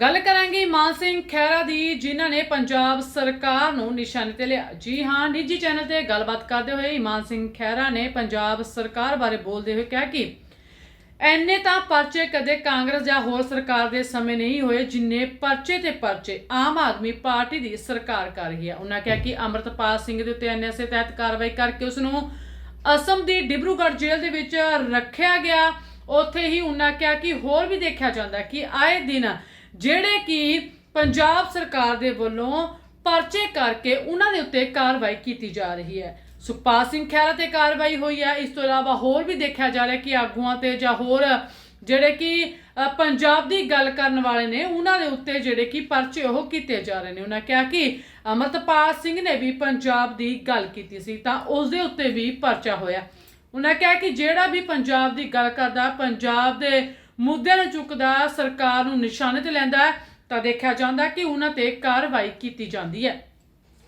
ਗੱਲ ਕਰਾਂਗੇ ਮਾਨ ਸਿੰਘ ਖਹਿਰਾ ਦੀ, ਜਿਨ੍ਹਾਂ ਨੇ ਪੰਜਾਬ ਸਰਕਾਰ ਨੂੰ ਨਿਸ਼ਾਨੇ ਤੇ ਲਿਆ। ਜੀ ਹਾਂ, ਨਿੱਜੀ ਚੈਨਲ ਤੇ ਗੱਲਬਾਤ ਕਰਦੇ ਹੋਏ ਇਮਾਨ ਸਿੰਘ ਖਹਿਰਾ ਨੇ ਪੰਜਾਬ ਸਰਕਾਰ ਬਾਰੇ ਬੋਲਦੇ ਹੋਏ ਕਿਹਾ ਕਿ ਐਨੇ ਤਾਂ ਪਰਚੇ ਕਦੇ ਕਾਂਗਰਸ ਜਾਂ ਹੋਰ ਸਰਕਾਰ ਦੇ ਸਮੇਂ ਨਹੀਂ ਹੋਏ, ਜਿੰਨੇ ਪਰਚੇ ਤੇ ਪਰਚੇ ਆਮ ਆਦਮੀ ਪਾਰਟੀ ਦੀ ਸਰਕਾਰ ਕਰ ਰਹੀ ਹੈ। ਉਹਨਾਂ ਕਿਹਾ ਕਿ ਅਮਰਤਪਾਲ ਸਿੰਘ ਦੇ ਉੱਤੇ ਐਨਐਸਏ ਤਹਿਤ ਕਾਰਵਾਈ ਕਰਕੇ ਉਸ ਨੂੰ ਅਸਮ ਦੀ ਡਿਬਰੂਗੜ੍ਹ ਜੇਲ੍ਹ ਦੇ ਵਿੱਚ ਰੱਖਿਆ ਗਿਆ। ਉੱਥੇ ਹੀ ਉਹਨਾਂ ਕਿਹਾ ਕਿ ਹੋਰ ਵੀ ਦੇਖਿਆ ਜਾਂਦਾ ਕਿ ਆਏ ਦਿਨ ਜਿਹੜੇ ਕਿ ਪੰਜਾਬ ਸਰਕਾਰ ਦੇ ਵੱਲੋਂ ਪਰਚੇ ਕਰਕੇ ਉਹਨਾਂ ਦੇ ਉੱਤੇ ਕਾਰਵਾਈ ਕੀਤੀ ਜਾ ਰਹੀ ਹੈ। ਸੁਖਪਾਲ ਸਿੰਘ ਖਹਿਰਾ ਤੇ ਕਾਰਵਾਈ ਹੋਈ ਹੈ। ਇਸ ਤੋਂ ਇਲਾਵਾ ਹੋਰ ਵੀ ਦੇਖਿਆ ਜਾ ਰਿਹਾ ਕਿ ਆਗੂਆਂ ਤੇ ਜਾਂ ਹੋਰ ਜਿਹੜੇ ਕਿ ਪੰਜਾਬ ਦੀ ਗੱਲ ਕਰਨ ਵਾਲੇ ਨੇ, ਉਹਨਾਂ ਦੇ ਉੱਤੇ ਜਿਹੜੇ ਕਿ ਪਰਚੇ ਉਹ ਕੀਤੇ ਜਾ ਰਹੇ ਨੇ। ਉਹਨਾਂ ਕਿਹਾ ਕਿ ਅਮਰਤਪਾਲ ਸਿੰਘ ਨੇ ਵੀ ਪੰਜਾਬ ਦੀ ਗੱਲ ਕੀਤੀ ਸੀ, ਤਾਂ ਉਸ ਦੇ ਉੱਤੇ ਵੀ ਪਰਚਾ ਹੋਇਆ। ਉਹਨਾਂ ਕਿਹਾ ਕਿ ਜਿਹੜਾ ਵੀ ਪੰਜਾਬ ਦੀ ਗੱਲ ਕਰਦਾ, ਪੰਜਾਬ ਦੇ ਮੁੱਦਿਆਂ ਨੂੰ ਚੁੱਕਦਾ, ਸਰਕਾਰ ਨੂੰ ਨਿਸ਼ਾਨੇ ਤੇ ਲੈਂਦਾ ਤਾਂ ਦੇਖਿਆ ਜਾਂਦਾ ਕਿ ਉਹਨਾਂ ਤੇ ਕਾਰਵਾਈ ਕੀਤੀ ਜਾਂਦੀ ਹੈ।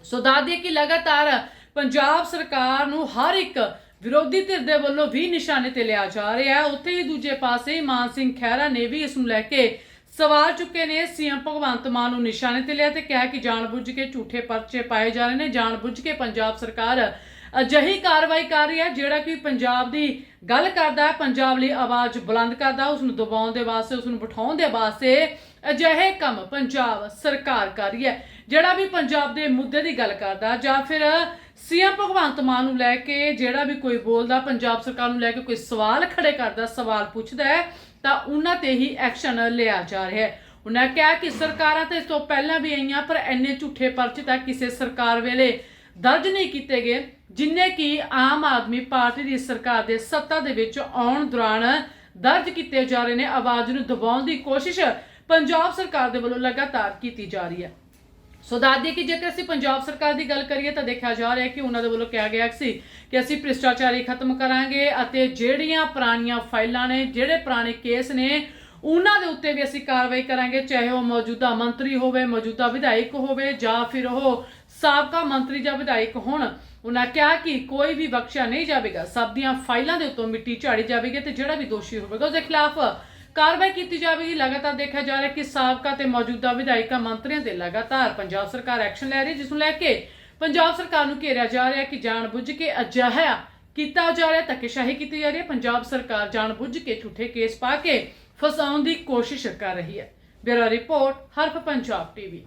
ਸੋ ਦੱਸਦੇ ਕਿ ਲਗਾਤਾਰ ਪੰਜਾਬ ਸਰਕਾਰ ਨੂੰ ਹਰ ਇੱਕ ਵਿਰੋਧੀ ਧਿਰ ਦੇ ਵੱਲੋਂ ਵੀ ਨਿਸ਼ਾਨੇ ਤੇ ਲਿਆ ਜਾ ਰਿਹਾ ਹੈ। ਉੱਥੇ ਹੀ ਦੂਜੇ ਪਾਸੇ ਮਾਨ ਸਿੰਘ ਖਹਿਰਾ ਨੇ ਵੀ ਇਸ ਨੂੰ ਲੈ ਕੇ ਸਵਾਲ ਚੁੱਕੇ ਨੇ। ਸੀਐਮ ਭਗਵੰਤ ਮਾਨ ਨੂੰ ਨਿਸ਼ਾਨੇ ਤੇ ਲਿਆ ਤੇ ਕਿਹਾ ਕਿ ਜਾਣਬੁੱਝ ਕੇ ਝੂਠੇ ਪਰਚੇ ਪਾਏ ਜਾ ਰਹੇ ਨੇ। ਜਾਣਬੁੱਝ ਕੇ ਪੰਜਾਬ ਸਰਕਾਰ ਅਜਿਹੀ ਕਾਰਵਾਈ ਕਰ ਰਹੀ ਹੈ ਜਿਹੜਾ ਕਿ ਪੰਜਾਬ ਦੀ ਗੱਲ ਕਰਦਾ ਹੈ, ਪੰਜਾਬ ਲਈ ਆਵਾਜ਼ ਬੁਲੰਦ ਕਰਦਾ ਉਸ ਨੂੰ ਦਬਾਉਣ ਦੇ ਵਾਸਤੇ ਉਸ ਨੂੰ ਬਿਠਾਉਣ ਦੇ ਵਾਸਤੇ ਅਜਿਹੇ ਕੰਮ ਪੰਜਾਬ ਸਰਕਾਰ ਕਰ ਰਹੀ ਹੈ। ਜਿਹੜਾ ਵੀ ਪੰਜਾਬ ਦੇ ਮੁੱਦੇ ਦੀ ਗੱਲ ਕਰਦਾ ਜਾਂ ਫਿਰ ਸੀਐਮ ਭਗਵੰਤ ਮਾਨ ਨੂੰ ਲੈ ਕੇ ਜਿਹੜਾ ਵੀ ਕੋਈ ਬੋਲਦਾ, ਪੰਜਾਬ ਸਰਕਾਰ ਨੂੰ ਲੈ ਕੇ ਕੋਈ ਸਵਾਲ ਖੜੇ ਕਰਦਾ, ਸਵਾਲ ਪੁੱਛਦਾ ਹੈ, ਤਾਂ ਉਹਨਾਂ ਤੇ ਹੀ ਐਕਸ਼ਨ ਲਿਆ ਜਾ ਰਿਹਾ ਹੈ। ਉਹਨਾਂ ਕਿਹਾ ਕਿ ਸਰਕਾਰਾਂ ਤੇ ਇਸ ਤੋਂ ਪਹਿਲਾਂ ਵੀ ਆਈਆਂ, ਪਰ ਇੰਨੇ ਝੂਠੇ ਪਰਚੇ ਤਾਂ ਕਿਸੇ ਸਰਕਾਰ ਵੇਲੇ ਦਰਜ ਨਹੀਂ ਕੀਤੇ ਗਏ। ਜਿੰਨੇ ਕਿ ਆਮ ਆਦਮੀ ਪਾਰਟੀ ਦੀ ਸਰਕਾਰ ਦੇ ਸੱਤਾ ਦੇ ਵਿੱਚ ਆਉਣ ਦੌਰਾਨ ਦਰਜ ਕੀਤੇ ਜਾ ਰਹੇ ਨੇ, ਆਵਾਜ਼ ਨੂੰ ਦਬਾਉਣ ਦੀ ਕੋਸ਼ਿਸ਼ ਪੰਜਾਬ ਸਰਕਾਰ ਦੇ ਵੱਲੋਂ ਲਗਾਤਾਰ ਕੀਤੀ ਜਾ ਰਹੀ ਹੈ। ਸੋ ਦੱਸਦੇ ਕਿ ਜੇਕਰ ਅਸੀਂ ਪੰਜਾਬ ਸਰਕਾਰ ਦੀ ਗੱਲ ਕਰੀਏ ਤਾਂ ਦੇਖਿਆ ਜਾ ਰਿਹਾ ਕਿ ਉਹਨਾਂ ਦੇ ਵੱਲੋਂ ਕਿਹਾ ਗਿਆ ਸੀ ਕਿ ਅਸੀਂ ਭ੍ਰਿਸ਼ਟਾਚਾਰੀ ਖਤਮ ਕਰਾਂਗੇ ਅਤੇ ਜਿਹੜੀਆਂ ਪੁਰਾਣੀਆਂ ਫਾਈਲਾਂ ਨੇ, ਜਿਹੜੇ ਪੁਰਾਣੇ ਕੇਸ ਨੇ, ਉਹਨਾਂ ਦੇ ਉੱਤੇ ਵੀ ਅਸੀਂ ਕਾਰਵਾਈ ਕਰਾਂਗੇ, ਚਾਹੇ ਉਹ ਮੌਜੂਦਾ ਮੰਤਰੀ ਹੋਵੇ, ਮੌਜੂਦਾ ਵਿਧਾਇਕ ਹੋਵੇ ਜਾਂ ਫਿਰ ਉਹ ਸਾਬਕਾ ਮੰਤਰੀ ਜਾਂ ਵਿਧਾਇਕ ਹੋਣ ਉਹਨਾਂ ਕਿਹਾ ਕਿ ਕੋਈ ਵੀ ਬਖਸ਼ਿਆ ਨਹੀਂ ਜਾਵੇਗਾ। ਸਭ ਦੀਆਂ ਫਾਈਲਾਂ ਦੇ ਉੱਤੋਂ ਮਿੱਟੀ ਝਾੜੀ ਜਾਵੇਗੀ ਤੇ ਜਿਹੜਾ ਵੀ ਦੋਸ਼ੀ ਹੋਵੇਗਾ ਉਹਦੇ ਖਿਲਾਫ ਕਾਰਵਾਈ ਕੀਤੀ ਜਾਵੇਗੀ। ਲਗਾਤਾਰ ਦੇਖਿਆ ਜਾ ਰਿਹਾ ਕਿ ਸਾਬਕਾ ਤੇ ਮੌਜੂਦਾ ਵਿਧਾਇਕਾਂ ਮੰਤਰੀਆਂ ਤੇ ਲਗਾਤਾਰ ਪੰਜਾਬ ਸਰਕਾਰ ਐਕਸ਼ਨ ਲੈ ਰਹੀ ਹੈ, ਜਿਸ ਨੂੰ ਲੈ ਕੇ ਪੰਜਾਬ ਸਰਕਾਰ ਨੂੰ ਘੇਰਿਆ ਜਾ ਰਿਹਾ ਹੈ ਕਿ ਜਾਣਬੁੱਝ ਕੇ ਅਜਿਹਾ ਕੀਤਾ ਜਾ ਰਿਹਾ ਧੱਕੇਸ਼ਾਹੀ ਕੀਤੀ ਜਾ ਰਹੀ ਹੈ। ਪੰਜਾਬ ਸਰਕਾਰ ਜਾਣਬੁੱਝ ਕੇ ਝੂਠੇ ਕੇਸ ਪਾ ਕੇ ਫਸਾਉਣ ਦੀ ਕੋਸ਼ਿਸ਼ ਕਰ ਰਹੀ ਹੈ। ਬਿਊਰੋ ਰਿਪੋਰਟ ਹਰਫ ਪੰਜਾਬ ਟੀਵੀ।